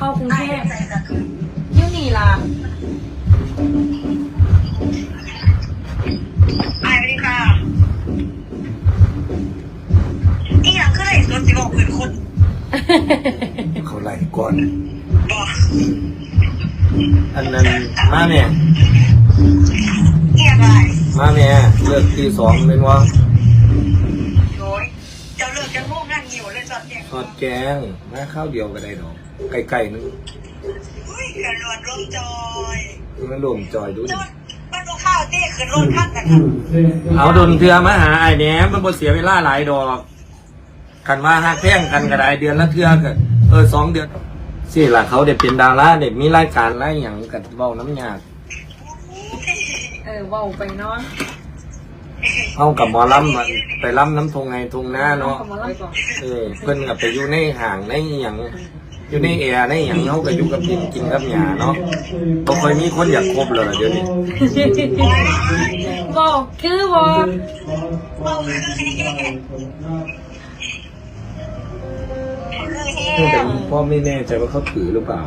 เข้ากรุงไอ้เทพใจจะคืออยุ่นี่ล่ะไอ้สวัสดีค่ะอีหยังคือไอ้สวนสิบอกเป็นคนเขาไล่ก่อนบอกอันนั้นมาเนี่ยอีหยังไรมาเนี่ยเลิกตีสองเป็นว่าโอ้ย เจ้าเลิกจะง่วงนั่งหิวเลยจอดเนี่ยทอดแกงมาข้าวเดียวก็ได้ดอกไก่ๆนึงอุ้ยกระโดดร่มจอยมันรวมจอยดูดิจุดมันบอกข้าวเต้ขึ้นรถขั้นแต่ครับเอาดนเทือมาหาไอ้แหนมมันบ่เสียเวลาหลายดอกกันว่าหักแท่งกันก็ได้เดือนละเทือก็เออสองเดือนสิล่ะเขาเด็เป็นดาราเด็มีรายการรายหยังกับเว้าน้ำยากเออเว้าไปเนาะ เอากับหมอลำอะไปลำน้ำทงไงทงหน้าเนาะอมล่ก่อนเออเพิ่นกับไปอยู่ในห่างในอหย่างอยู่ในแอร์ในอหย่างเขาก็อยู่กับกินกินกับหยาเนาะบ่ค่อยมีคนอยากคบเลยเดี๋ยวนี้บอกคือบอกบอกคือเฮ้เพิ่งแต่พ่อไม่แน่ใจว่าเขาถือหรือเปล่า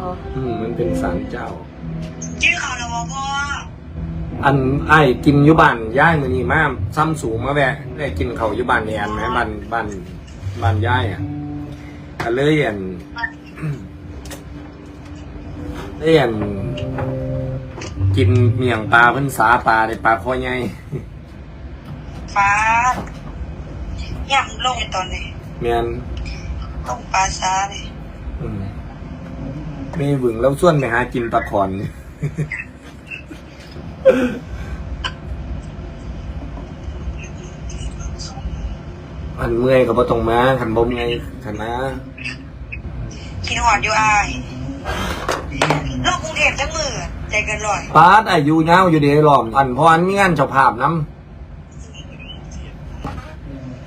อ๋ออืมมันเป็นศาลเจ้า ชื่อเขาแล้วบอกพ่อ อันไอ้ายกินอยู่บ้านย่ายมื้อนี้มาซ้ำสูงมาแวะได้กินเขาวอยู่บ้านแอนไหมบ้านบ้านบ้านย่ายอะก็เลยอันได้อันกินเมี่ยงปลาเพิ่นสาปลาในปลาคอใหญ่ฟ้าย่ำลงตอนนี้แม่นต้องปลาซาเลย อืมมีบึงแล้วส่วนไปหากินปลาขอน อันเมื่อยก็บ่ต้องมาขันบ่เมื่อยขันนะกินหอดอยู่อายโลกกรุงเทพจังมือ ใจเกินร้อยปาดอายุยาวอยู่เดีหลอมอันเพราะอันมีงานเจ้าภาพนํ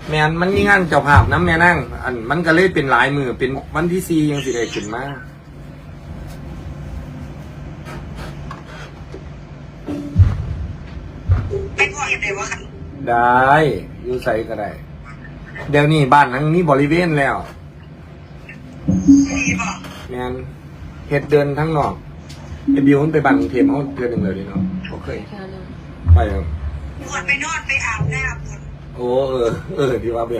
แม่นมันมีงานเจ้าภาพนํแม่นั่งอันมันก็เลยเป็นหลายมือเป็นวันที่สี่ยังสิได้ขึ้นมา ไม่พออย่างเดียวว่าคันได้อยู่ใส่ก็ได้ เดี๋ยวนี้บ้านทั้งนี้บริเวณแล้วดีบอกแมนเฮ็ดเดินทั้งนอกไอบิวมันไปบ้านกรุงเทพเขาเดือนหนึ่งเลยดิเนาะโอเคยแค่นั้นไปแล้วหมดไปนอนไปอาบน้ำหมดโอ้เออ เออที่ว่าเบีย